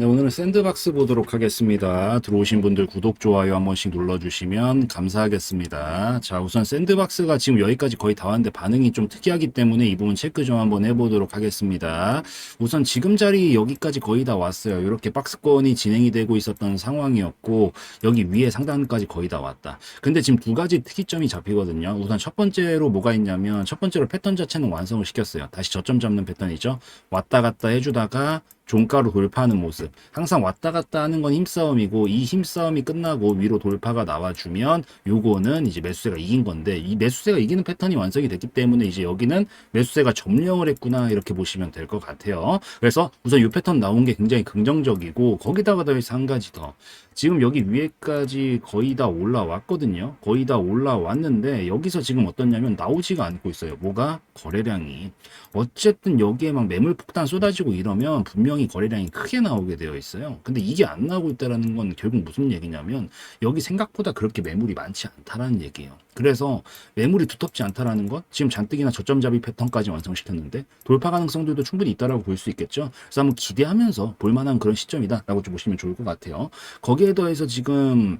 네, 오늘은 샌드박스 보도록 하겠습니다. 들어오신 분들 구독, 좋아요 한 번씩 눌러주시면 감사하겠습니다. 자, 우선 샌드박스가 지금 여기까지 거의 다 왔는데 반응이 좀 특이하기 때문에 이 부분 체크 좀 한번 해보도록 하겠습니다. 우선 지금 자리 여기까지 거의 다 왔어요. 이렇게 박스권이 진행이 되고 있었던 상황이었고, 여기 위에 상단까지 거의 다 왔다. 근데 지금 두 가지 특이점이 잡히거든요. 우선 첫 번째로 뭐가 있냐면, 첫 번째로 패턴 자체는 완성을 시켰어요. 다시 저점 잡는 패턴이죠. 왔다 갔다 해주다가, 종가로 돌파하는 모습. 항상 왔다 갔다 하는 건 힘싸움이고 이 힘싸움이 끝나고 위로 돌파가 나와주면 요거는 이제 매수세가 이긴 건데 이 매수세가 이기는 패턴이 완성이 됐기 때문에 이제 여기는 매수세가 점령을 했구나 이렇게 보시면 될 것 같아요. 그래서 우선 이 패턴 나온 게 굉장히 긍정적이고 거기다가 더해서 한 가지 더. 지금 여기 위에까지 거의 다 올라왔거든요. 거의 다 올라왔는데 여기서 지금 어떻냐면 나오지가 않고 있어요. 뭐가 거래량이 어쨌든 여기에 막 매물 폭탄 쏟아지고 이러면 분명히 거래량이 크게 나오게 되어 있어요. 근데 이게 안 나오고 있다라는 건 결국 무슨 얘기냐면 여기 생각보다 그렇게 매물이 많지 않다라는 얘기예요. 그래서 매물이 두텁지 않다라는 건 지금 잔뜩이나 저점 잡이 패턴까지 완성시켰는데 돌파 가능성들도 충분히 있다라고 볼 수 있겠죠. 그래서 한번 기대하면서 볼만한 그런 시점이다라고 좀 보시면 좋을 것 같아요. 거기에 더해서 지금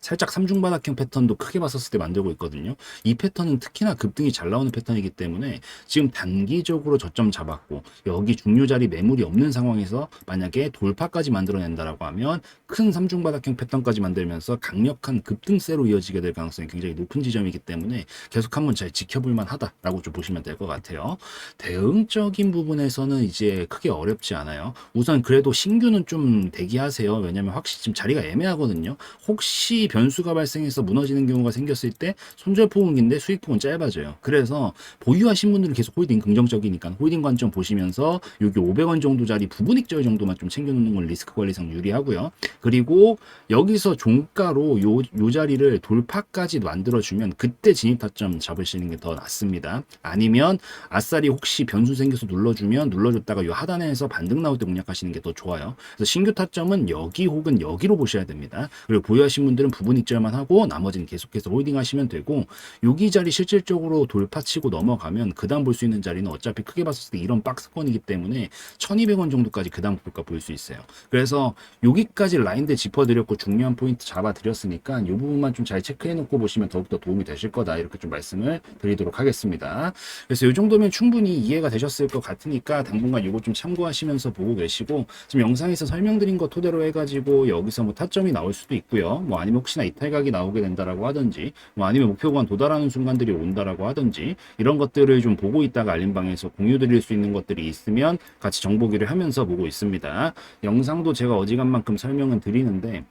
살짝 삼중바닥형 패턴도 크게 봤었을 때 만들고 있거든요. 이 패턴은 특히나 급등이 잘 나오는 패턴이기 때문에 지금 단기적으로 저점 잡았고 여기 중요 자리 매물이 없는 상황에서 만약에 돌파까지 만들어낸다라고 하면 큰 삼중바닥형 패턴까지 만들면서 강력한 급등세로 이어지게 될 가능성이 굉장히 높은 지점이기 때문에 계속 한번 잘 지켜볼 만하다라고 좀 보시면 될 것 같아요. 대응적인 부분에서는 이제 크게 어렵지 않아요. 우선 그래도 신규는 좀 대기하세요. 왜냐면 확실히 지금 자리가 애매하거든요. 혹시 변수가 발생해서 무너지는 경우가 생겼을 때 손절폭은 긴데 수익폭은 짧아져요. 그래서 보유하신 분들은 계속 홀딩 긍정적이니까 홀딩 관점 보시면서 여기 500원 정도 자리 부분 익절 정도만 좀 챙겨놓는 건 리스크 관리상 유리하고요. 그리고 여기서 종가로 요, 요 자리를 돌파까지 만들어주면 그때 진입 타점 잡으시는 게 더 낫습니다. 아니면 아싸리 혹시 변수 생겨서 눌러주면 눌러줬다가 요 하단에서 반등 나올 때 공략하시는 게 더 좋아요. 그래서 신규 타점은 여기 혹은 여기로 보셔야 됩니다. 그리고 보유하신 분들은 부분 익절만 하고 나머지는 계속해서 홀딩 하시면 되고 여기 자리 실질적으로 돌파치고 넘어가면 그 다음 볼 수 있는 자리는 어차피 크게 봤을 때 이런 박스권이기 때문에 1200원 정도까지 그 다음 볼까 볼 수 있어요. 그래서 여기까지 라인들 짚어드렸고 중요한 포인트 잡아드렸으니까 이 부분만 좀 잘 체크해놓고 보시면 더욱더 도움이 되실 거다 이렇게 좀 말씀을 드리도록 하겠습니다. 그래서 이 정도면 충분히 이해가 되셨을 것 같으니까 당분간 이거 좀 참고하시면서 보고 계시고 지금 영상에서 설명드린 거 토대로 해가지고 여기서 뭐 타점이 나올 수도 있고요. 뭐 아니면 혹시나 이탈각이 나오게 된다라고 하든지 뭐 아니면 목표관 도달하는 순간들이 온다라고 하든지 이런 것들을 좀 보고 있다가 알림방에서 공유 드릴 수 있는 것들이 있으면 같이 정보기를 하면서 보고 있습니다. 영상도 제가 어지간만큼 설명은 드리는데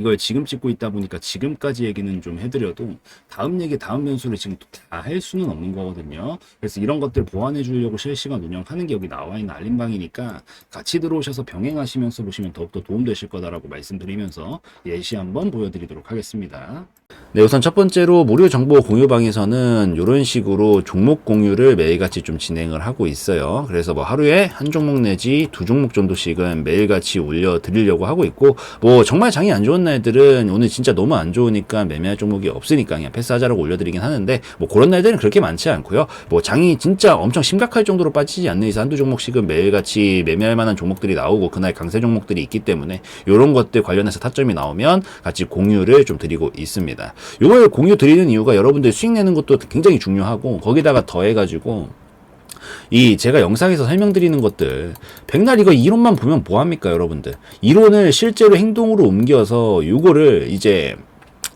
이걸 지금 찍고 있다 보니까 지금까지 얘기는 좀 해드려도 다음 얘기, 다음 변수를 지금 다 할 수는 없는 거거든요. 그래서 이런 것들 보완해 주려고 실시간 운영하는 게 여기 나와 있는 알림방이니까 같이 들어오셔서 병행하시면서 보시면 더욱더 도움되실 거다라고 말씀드리면서 예시 한번 보여드리도록 하겠습니다. 네, 우선 첫 번째로 무료 정보 공유방에서는 이런 식으로 종목 공유를 매일같이 좀 진행을 하고 있어요. 그래서 뭐 하루에 한 종목 내지 두 종목 정도씩은 매일같이 올려 드리려고 하고 있고, 뭐 정말 장이 안 좋은 날 들은 오늘 진짜 너무 안 좋으니까 매매할 종목이 없으니까 그냥 패스하자라고 올려드리긴 하는데, 뭐 그런 날들은 그렇게 많지 않고요. 뭐 장이 진짜 엄청 심각할 정도로 빠지지 않는 이상 한두 종목씩은 매일같이 매매할 만한 종목들이 나오고 그날 강세 종목들이 있기 때문에 이런 것들 관련해서 타점이 나오면 같이 공유를 좀 드리고 있습니다. 이걸 공유 드리는 이유가 여러분들 수익 내는 것도 굉장히 중요하고 거기다가 더해가지고 이 제가 영상에서 설명드리는 것들. 백날 이거 이론만 보면 뭐합니까 여러분들? 이론을 실제로 행동으로 옮겨서 요거를 이제